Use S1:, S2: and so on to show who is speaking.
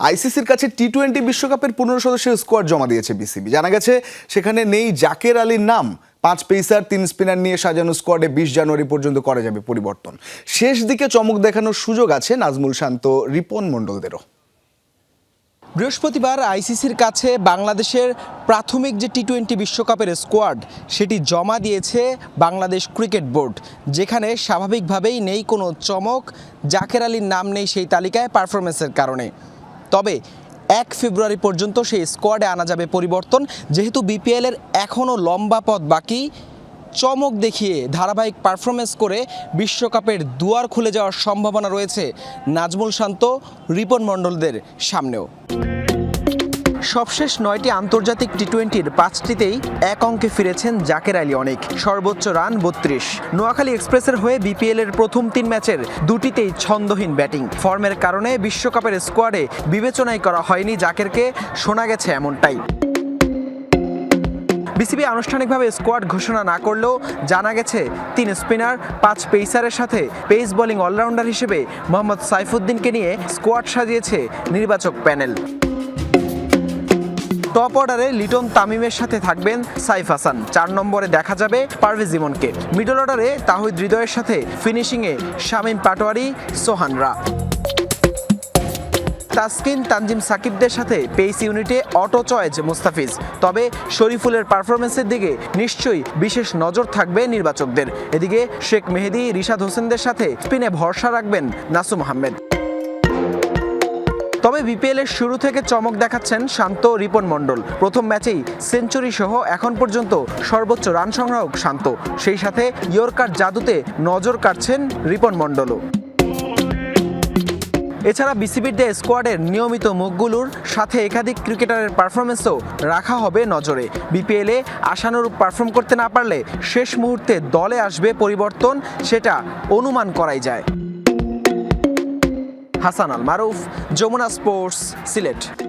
S1: আইসিসির কাছে T twenty বিশ্বকাপের পনেরো সদস্যের স্কোয়াড জমা দিয়েছে বিসিবি। জানা গেছে, সেখানে নেই জাকের আলীর নাম। পাঁচ পেসার তিন স্পিনার নিয়ে সাজানো স্কোয়াডে বিশ জানুয়ারি পর্যন্ত করা যাবে পরিবর্তন। শেষ দিকে চমক দেখানোর সুযোগ আছে নাজমুল শান্ত, রিপন মণ্ডলদেরও।
S2: বৃহস্পতিবার আইসিসির কাছে বাংলাদেশের প্রাথমিক যে টি টোয়েন্টি বিশ্বকাপের স্কোয়াড সেটি জমা দিয়েছে বাংলাদেশ ক্রিকেট বোর্ড। যেখানে স্বাভাবিকভাবেই নেই কোনো চমক, জাকের আলীর নাম নেই সেই তালিকায় পারফরমেন্সের কারণে। তবে এক ফেব্রুয়ারি পর্যন্ত সেই স্কোয়াডে আনা যাবে পরিবর্তন। যেহেতু বিপিএলের এখনও লম্বা পথ বাকি, চমক দেখিয়ে ধারাবাহিক পারফরমেন্স করে বিশ্বকাপের দুয়ার খুলে যাওয়ার সম্ভাবনা রয়েছে নাজমুল শান্ত, রিপন মণ্ডলদের সামনেও। সবশেষ নয়টি আন্তর্জাতিক টি টোয়েন্টির পাঁচটিতেই এক অঙ্কে ফিরেছেন জাকের আলী অনেক। সর্বোচ্চ রান বত্রিশ। নোয়াখালী এক্সপ্রেসের হয়ে বিপিএল এর প্রথম তিন ম্যাচের দুটিতেই ছন্দহীন ব্যাটিং। ফর্মের কারণে বিশ্বকাপের স্কোয়াডে বিবেচনাই করা হয়নি জাকেরকে, শোনা গেছে এমনটাই। বিসিবি আনুষ্ঠানিকভাবে স্কোয়াড ঘোষণা না করলেও জানা গেছে, তিন স্পিনার, পাঁচ পেসারের সাথে পেস বোলিং অলরাউন্ডার হিসেবে মোহাম্মদ সাইফুদ্দিনকে নিয়ে স্কোয়াড সাজিয়েছে নির্বাচক প্যানেল। টপ অর্ডারে লিটন তামিমের সাথে থাকবেন সাইফ হাসান। চার নম্বরে দেখা যাবে পারভেজ ইমনকে। মিডল অর্ডারে তাহিদ হৃদয়ের সাথে ফিনিশিংয়ে শামীম পাটোয়ারি সোহানরা তাসকিন তানজিম সাকিবদের সাথে পেস ইউনিটে অটো চয়েজ মুস্তাফিজ। তবে শরীফুলের পারফরমেন্সের দিকে নিশ্চয়ই বিশেষ নজর থাকবে নির্বাচকদের। এদিকে শেখ মেহেদি, রিশাদ হোসেনদের সাথে স্পিনে ভরসা রাখবেন নাসুম আহমেদ। তবে বিপিএল এর শুরু থেকে চমক দেখাচ্ছেন শান্ত রিপন মণ্ডল। প্রথম ম্যাচেই সেঞ্চুরি সহ এখন পর্যন্ত সর্বোচ্চ রান সংগ্রাহক শান্ত। সেই সাথে ইয়র্কার জাদুতে নজর কাটছেন রিপন মণ্ডলও। এছাড়া বিসিবির দে স্কোয়াডের নিয়মিত মুখগুলোর সাথে একাধিক ক্রিকেটারের পারফরমেন্সও রাখা হবে নজরে। বিপিএলে আশানুরূপ পারফর্ম করতে না পারলে শেষ মুহূর্তে দলে আসবে পরিবর্তন, সেটা অনুমান করাই যায়। হাসান আল মারুফ যমুনা স্পোর্টস সিলেট।